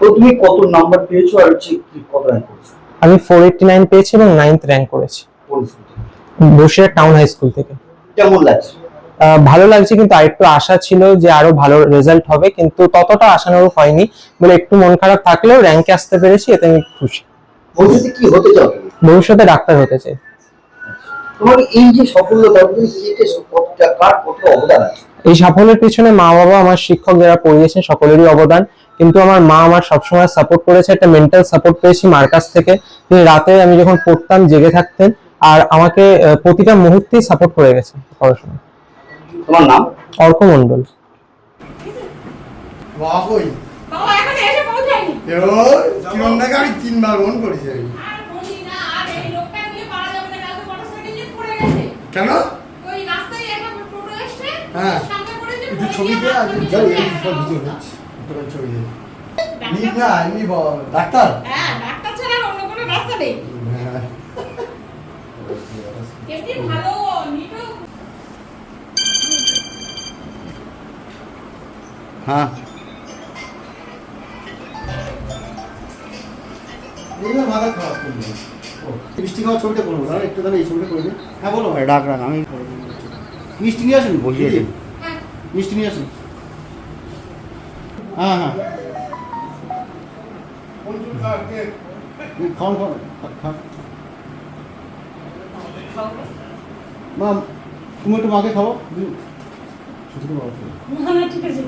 তো তুমি কত নাম্বার পেয়েছ আর হচ্ছে কি কত র্যাঙ্ক করেছ? আমি ফোর এইটটি নাইন পেয়েছি এবং নাইন্থ র্যাঙ্ক করেছি। কোন school Basirhat town high school থেকে। কেমন লাগছে? ভালো লাগছে কিন্তু আরেকটু আশা ছিল যে আরও ভালো রেজাল্ট হবে কিন্তু ততটা আশানুরূপ হয়নি। বলে একটু মন খারাপ থাকলেও র্যাঙ্কে আসতে পেরেছি এতে আমি খুশি। ভবিষ্যতে কি হতে চাও ভবিষ্যতে ডাক্তার হতে চাই। তোমার এই যে সফলতা তুমি এতে কার কত অবদান আছে? এই সাফল্যের পিছনে মা বাবা আমার শিক্ষক যারা পড়িয়েছেন সকলেরই অবদান। কিন্তু আমার মা আমার সবসময় সাপোর্ট করেছে একটা মেন্টাল সাপোর্ট পেয়েছি মার কাছ থেকে তিনি রাতে আমি যখন পড়তাম জেগে থাকতেন আর আমাকে প্রতিটা মুহূর্তেই সাপোর্ট করে গেছে পড়াশোনা তোমার নাম অর্ক মন্ডল মন কেন হ্যাঁ। সামনে নি এমনি ডাক্তার হ্যাঁ ডাক্তার? ছাড়া অন্য কোনো রাস্তা নেই। হ্যাঁ। ভালো নিটো হ্যাঁ মিষ্টি খাওয়ার ছবিটা করব একটু তাহলে এই ছবিটা করে দিন হ্যাঁ বলো। ডাক ডাক আমি মিষ্টি নিয়ে আসুন বসিয়ে দিন। হ্যাঁ। মিষ্টি নিয়ে আসুন। হ্যাঁ হ্যাঁ। খাওয়ান খাওয়ান মা তুমি একটু মাকে খাও শুধু বাবা ঠিক আছে।